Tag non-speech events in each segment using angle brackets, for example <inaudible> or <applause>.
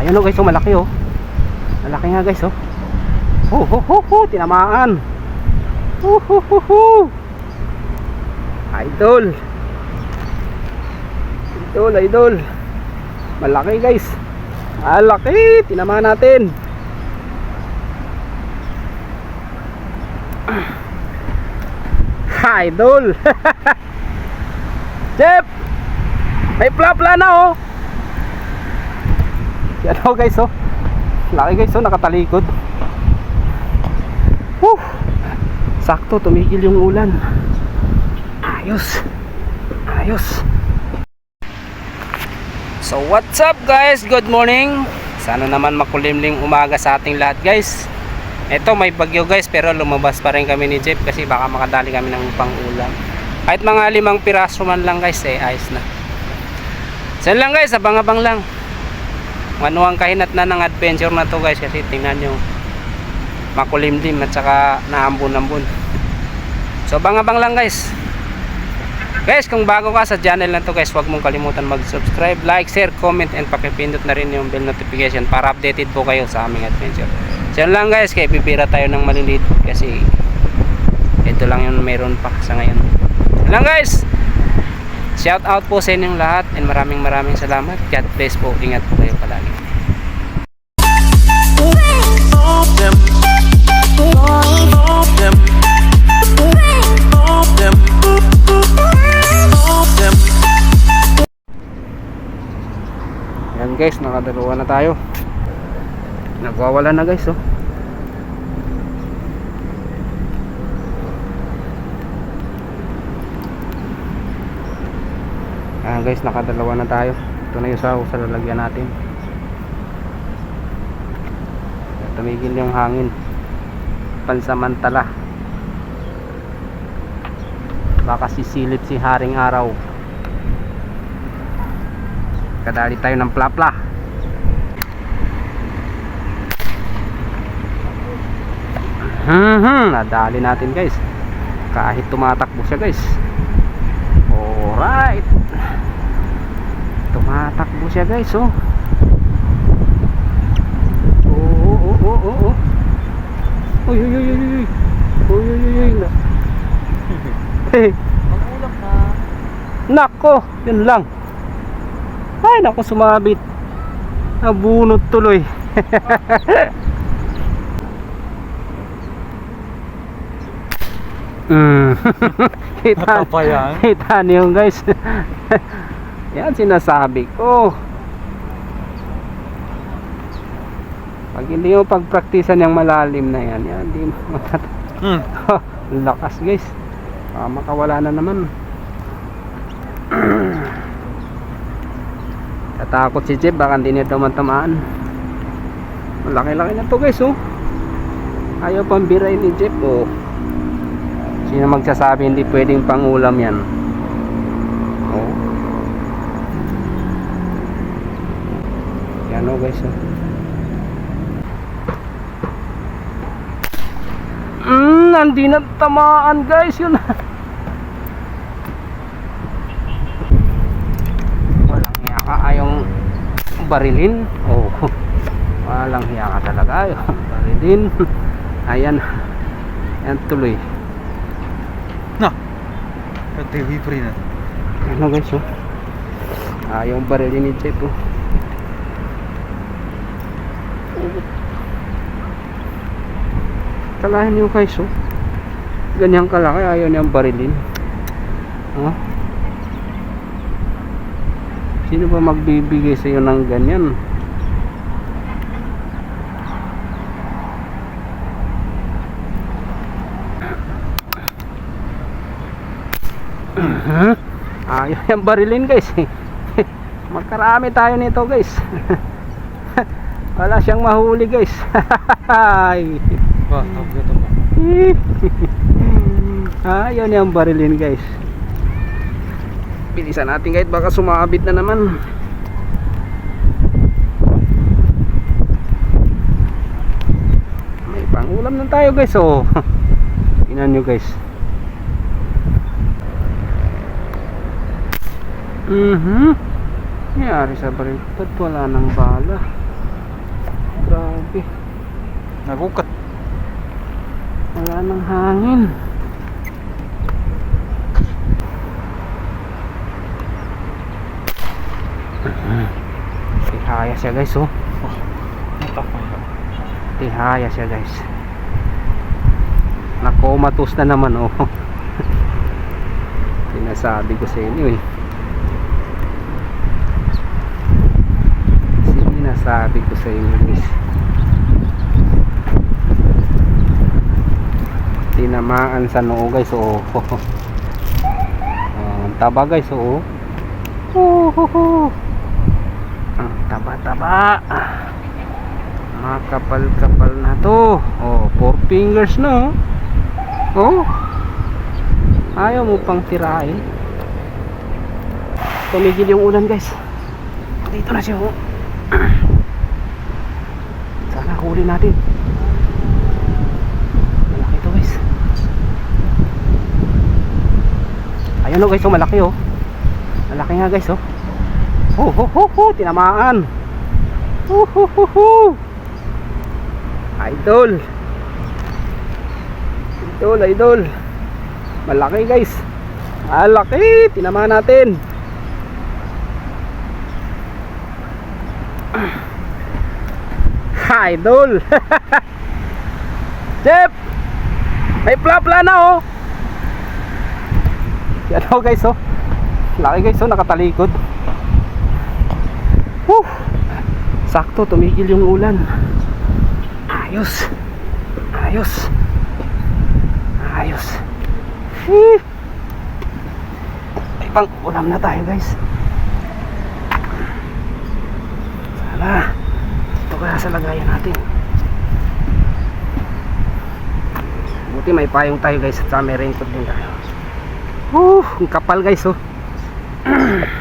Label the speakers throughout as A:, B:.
A: Ayun oh guys, oh, malaki oh. Malaki nga guys oh. Ho ho ho ho, tinamaan. Ho ho ho ho. Idol. Idol, idol. Malaki guys. Malaki, tinamaan natin. Idol. <laughs> Chef. May plapla na oh. Yan oh guys oh. Laki guys oh, nakatalikod. Woo! Sakto, tumigil yung ulan. Ayos. Ayos. So what's up guys? Good morning. Sana naman makulimling umaga sa ating lahat guys. Ito may bagyo guys pero lumabas pa rin kami ni Jeff kasi baka makadali kami ng pang-ulam. Kahit mga limang piraso man lang guys eh ayos na. Saan lang guys, abang-abang lang. Manuang kahinat na ng adventure na to guys kasi tingnan nyo makulimlim at saka naambun-ambun. So abang-abang lang guys. Guys, kung bago ka sa channel na to guys, huwag mong kalimutan mag-subscribe, like, share, comment, and pakipindot na rin yung bell notification para updated po kayo sa aming adventure. So lang guys, kaya pipira tayo ng maliliit kasi ito lang yung meron pa sa ngayon. Yun lang guys! Shout out po sa inyong lahat and maraming maraming salamat. God bless po. Ingat po kayo palagi. Guys, nakadalawa na tayo. Nagwawala na guys oh. Ayan guys, nakadalawa na tayo. Ito na yung saw sa lalagyan natin. Tumigil yung hangin. Pansamantala. Baka sisilip si Haring Araw. Kadali tayo ng plapla. Hmm, nadali natin guys. Kahit tumatakbo siya guys. Alright. Tumatakbo siya guys oh. Oo, oo, oo, oo, oo. Uy, uy, uy, uy, uy. Uy, uy, <laughs> nako, yun lang. Ay, nako sumabit. Nabunot tuloy. <laughs> mm. <laughs> kita, kita niyo guys. <laughs> yan sinasabi ko. Pag hindi mo pagpraktisan yung malalim na yan, yan, hindi mo matat...
B: Hmm.
A: Lakas guys. Ah, makawala na naman. <clears throat> Tatakot si Jeff, baka hindi nito matamaan. Malaki-laki na to guys, oh. Ayaw pang biray ni Jeff, oh. Sino magsasabi hindi pwedeng pangulam yan? Oh. Yan, oh guys, oh. Mm, hindi na tamaan guys yun. <laughs> Walang hiya ka ayong barilin. Oh. <laughs> Walang hiya ka talaga <laughs> barilin. <laughs> Ayan. Ayan tuloy.
B: Na. Nag-delivery na.
A: Ano guys oh. Ayaw barilin ni Jeff oh. Kalahin niyo guys oh. Ganyang kalaki ayaw niyang barilin. Oh. Sino ba magbibigay sa iyo ng ganyan? Huh? Ayaw niyang barilin guys. <laughs> Magkarami tayo nito guys. <laughs> Wala siyang mahuli guys. Ay. <laughs> Ayaw niyang barilin guys. Bilisan natin guys baka sumabit na naman. May pangulam na tayo guys oh. <laughs> Tingnan nyo guys. Mhm. Nangyari sa baliktad wala nang bala.
B: Nagukat.
A: Wala nang hangin. Tihaya siya guys oh.
B: Ka.
A: Tihaya siya guys. Nakomatos na naman oh. <laughs> Sinasabi ko sa inyo eh. Sinasabi ko sa inyo guys. Tinamaan sa noo guys oh. <laughs> Ang taba guys oh. Oh, oh, oh. Taba-taba. Makapal-kapal na to. Oh, four fingers no. Oh. Ayaw mo pang tirahin. Tumigil yung ulan guys. Dito na siya oh. <clears throat> Sana huli natin. Malaki to guys. Ayun oh guys, oh, malaki oh. Malaki nga guys oh. Ho ho ho ho, tinamaan. Ho ho ho ho. Idol. Idol, idol. Malaki guys. Malaki, tinamaan natin. Idol. <laughs> Jeff. May plapla na oh. Yan oh guys oh. Laki guys oh, nakatalikod. Woo! Sakto, tumigil yung ulan. Ayos. Ayos. Ayos. Eh. May pang ulam na tayo guys. Sana. Ito kaya sa lagayan natin. Buti may payong tayo guys at may raincoat din tayo. Uh, ang kapal guys oh. <clears throat>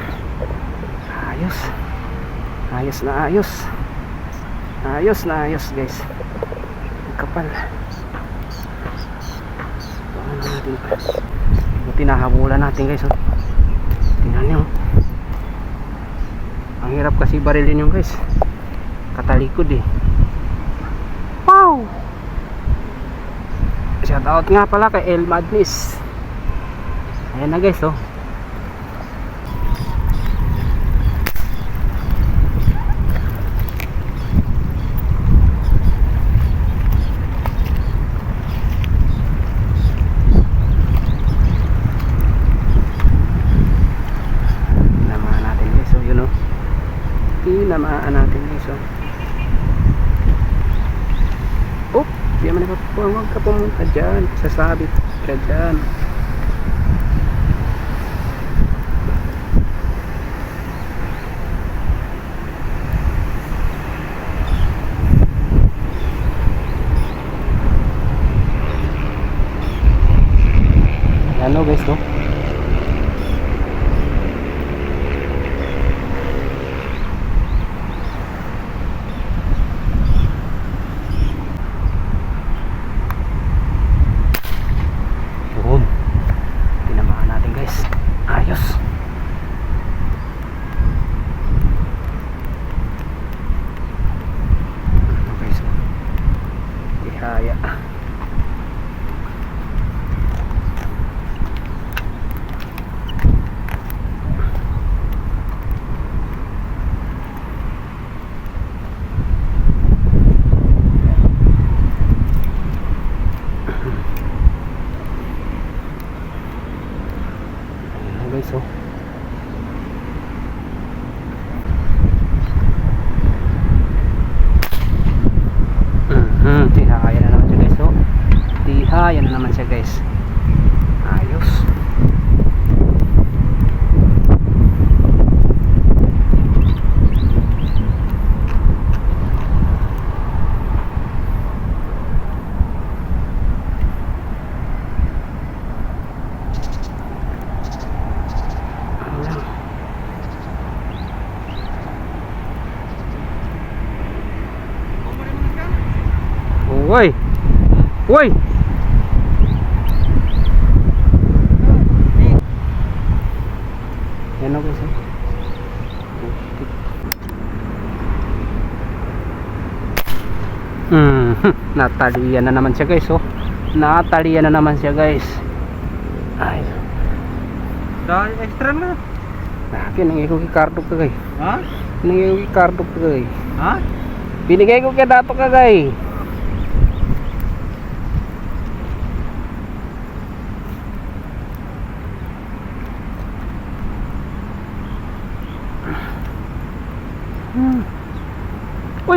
A: ayos. Na ayos. Ayos na ayos guys. Kapal. Ano natin pa. Buti natin guys oh. Tingnan nyo. Ang hirap kasi barilin yung guys. Katalikod eh. Wow! Shout out nga pala kay El Madness. Ayan na guys oh. Tinamaan natin guys oh, yun oh. Tinamaan natin guys oh. Oh, di naman nakapuha. Huwag ka dyan. Sasabit ka dyan. Ano guys no? Yun. Tinamaan natin guys. Ayos. Ano guys? Ihaya. Ayan guys oh. Mhm, tihaya na naman siya guys oh. Tihaya na naman siya guys. Ayos. Ano lang. Uy! Uy! Yan ako guys. oh. Hmm. Mm, natalian na naman siya guys oh. Natalian na naman siya guys. Ay,
B: Dahil extra na.
A: akin nang iko kikardo ka gay.
B: Ha?
A: Nang iko kikardo ka gay.
B: Ha?
A: Binigay ko kay dato ka gay.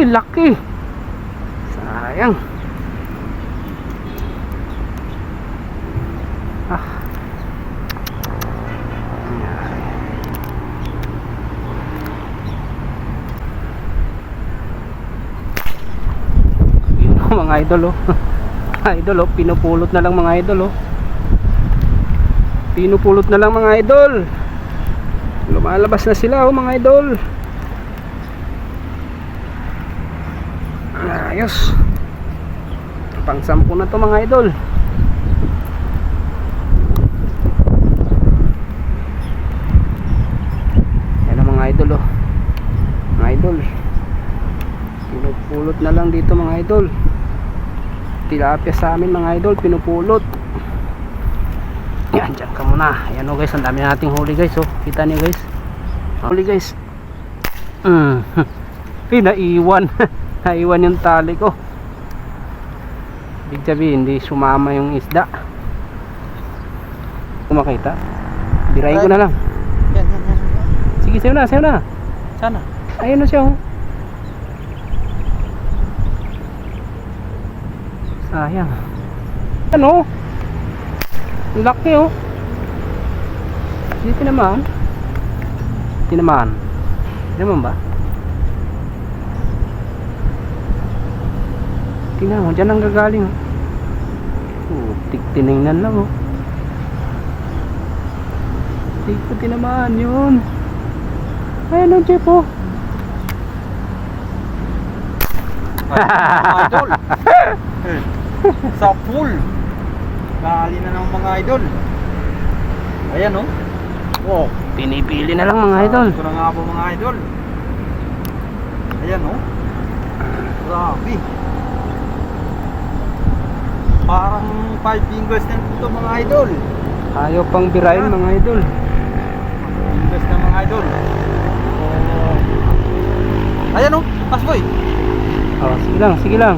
A: Uy, laki. Sayang. Ah. Yun mga idol oh. <laughs> idol oh, pinupulot na lang mga idol oh. Pinupulot na lang mga idol. Lumalabas na sila oh mga idol. Ayos. Pang sampu na to mga idol. Yan ang mga idol oh. Mga idol. Pinupulot na lang dito mga idol. Tilapia sa amin mga idol, pinupulot. Yan, dyan ka muna. Ayan o guys, ang dami nating huli guys oh. Kita niyo guys. Huli guys. <laughs> Mm. Eh, <laughs> naiwan. yung tali ko. Ibig sabihin, hindi sumama yung isda. Kung makita, birahin ko na lang.
B: Yan, yan, yan.
A: Sige, sayo na, sayo na.
B: Sana.
A: Ayun na siya oh. Sayang. Ano? Ang Laki oh. Hindi tinamaan. Tinamaan. Tinamaan ba? Tingnan mo, dyan ang gagaling. Oh, tigtiningnan lang oh. Hindi ko tinamaan yun. Ayun ang jeep oh.
B: Mga idol. <laughs> Sa pool. Kali na ng mga idol. Ayan oh. Oh.
A: Pinipili na lang mga idol.
B: Ito na nga po mga idol. Ayan oh. Grabe. Parang five fingers na ito mga idol.
A: Ayaw pang birahin mga idol.
B: Fingers na mga idol. Oh. Ayan oh. Pasboy.
A: Oh, sige lang, sige lang.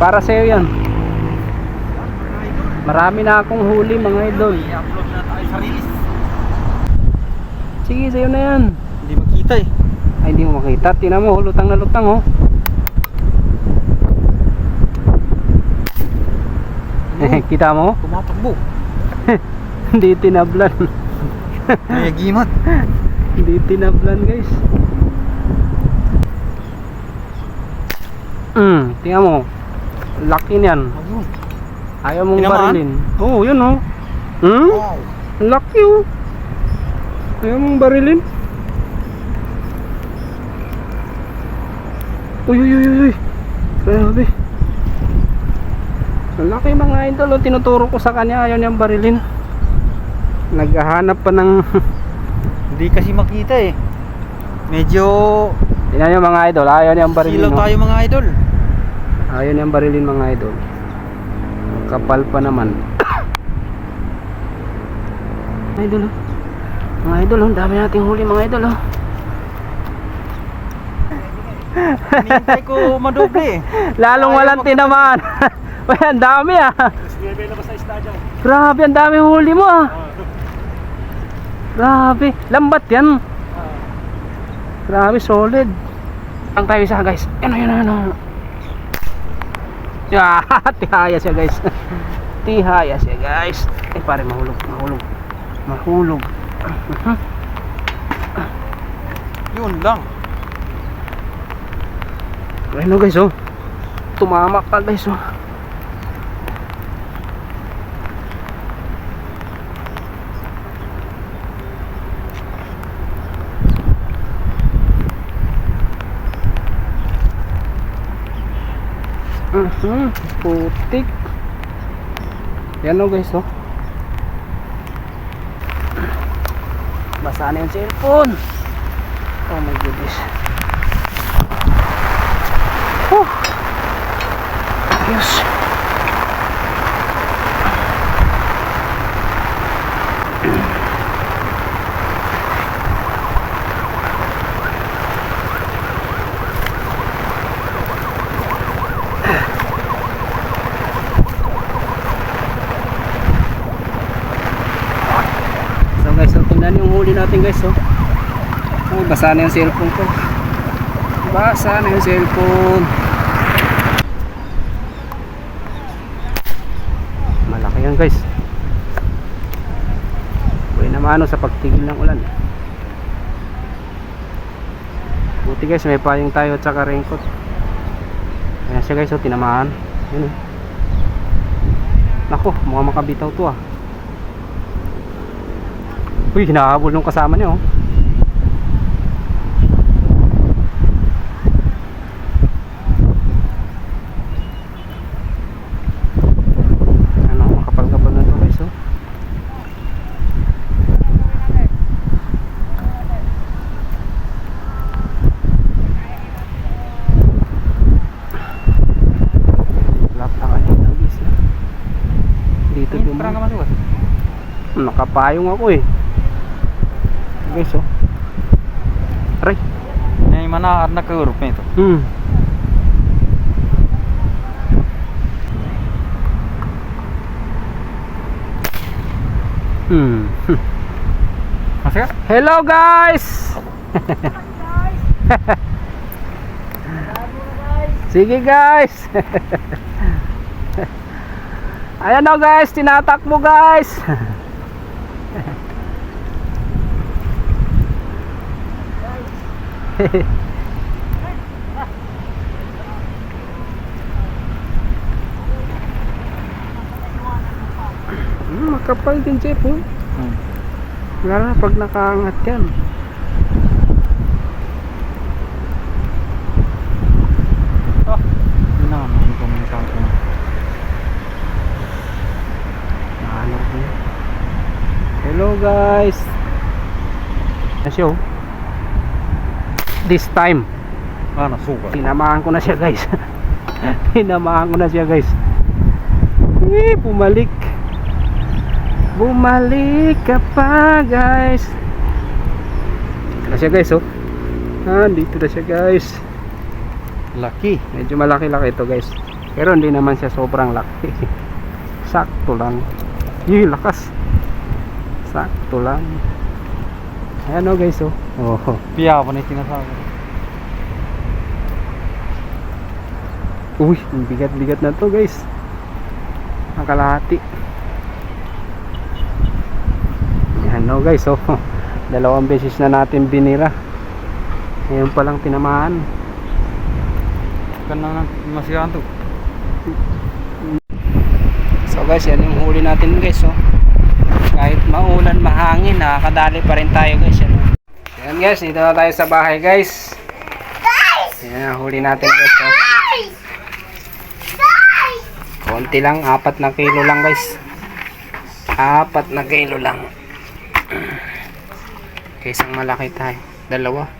A: Para sa'yo yan. Marami na akong huli mga idol.
B: I-upload na tayo sa release.
A: Sige, sa'yo na yan.
B: Hindi makita eh.
A: Ay, hindi mo makita. Tinan mo, lutang na lutang oh. Kita mo?
B: Tumatakbo. <laughs>
A: Hindi tinablan. <laughs>
B: May agimat. <laughs>
A: Hindi tinablan guys. Hmm, tingnan mo. Laki niyan. Ayaw mong
B: Tinamaan?
A: barilin. Oo, oh, yun oh. Hmm?
B: Wow.
A: Laki oh. Ayaw mong barilin. Uy, uy, uy, uy. Grabe. Ang laki mga idol. Oh. Tinuturo ko sa kanya. Ayaw niyang barilin. Naghahanap pa ng... <laughs>
B: Hindi kasi makita eh. Medyo
A: Tingnan niyo mga idol. Ayaw niyang barilin.
B: silaw
A: oh.
B: tayo mga idol.
A: Ayaw niyang barilin mga idol. Kapal pa naman. <coughs> idol oh. Mga idol oh. Dami nating huli mga idol oh.
B: Hinihintay ko madoble eh. <laughs>
A: Lalong
B: Ayaw
A: walang tinamaan. <laughs> Uy, ang dami ah. Grabe, ang dami huli mo ah. Grabe, lambat yan. Grabe, solid. Ang tayo isa guys. Ano, yun, ano. Yeah, <laughs> tihaya siya guys. <laughs> tihaya siya guys. Eh, pare, mahulog, mahulog. Mahulog. <laughs>
B: Yun lang.
A: Ano guys, oh. Tumama pa guys, oh. Mhm, putik. Yan oh guys, oh. Basa na yung cellphone. Oh my goodness. Whew. Diyos. So guys, so tingnan yung huli natin guys oh. Ay, basa na yung cellphone ko. Basa na yung cellphone. Malaki yan guys. Buhay naman ano sa pagtigil ng ulan. Buti guys, may payong tayo at saka raincoat. Ayan siya guys, oh, tinamaan. Yun oh. Nako, mukhang makabitaw to ah. Uy, hinahabol nung kasama niya oh. Ano, oh. Eh. Dito dumaan. Nakapayong ako eh. Guys oh.
B: Itu?
A: Hmm. Hmm. <laughs>
B: Masih kan?
A: Hello guys. <laughs> Sige guys. <laughs> Ayan o guys, tinatakbo guys. Hmm, makapal din Jeff oh.
B: Hmm.
A: Lalo na pag nakaangat yan.
B: Mana ini komentar ko.
A: Ano ko yun? Hello guys. Siya oh. This time,
B: Mana suka?
A: tinamaan ko na siya guys. <laughs> tinamaan ko na siya guys. Eh, bumalik. Bumalik ka pa guys. Dito na siya guys oh. Ah, dito na siya guys.
B: Laki.
A: Medyo malaki-laki ito guys. Pero hindi naman siya sobrang laki. <laughs> Sakto lang. Yee, lakas. Sakto lang. Ayan o guys oh. Oh.
B: Pia apa nih tinasabi?
A: Uy, ang bigat-bigat na to guys. Ang kalahati. Ayan o guys oh. <laughs> Dalawang beses na natin binira. Ngayon pa lang tinamaan.
B: Kan na masih antuk.
A: So guys, yan yung huli natin guys oh. Kahit maulan, mahangin, nakakadali pa rin tayo guys. Yan, oh. yan guys, dito na tayo sa bahay guys. Yan huli natin guys. Oh. Konti lang, apat na kilo lang guys. Apat na kilo lang. <clears throat> Isang malaki tayo. Dalawa.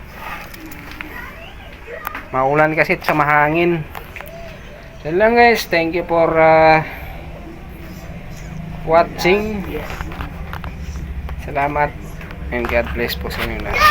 A: Maulan kasi sa mahangin. Yan lang guys. Thank you for uh, watching. Salamat. And God bless po sa inyo lahat.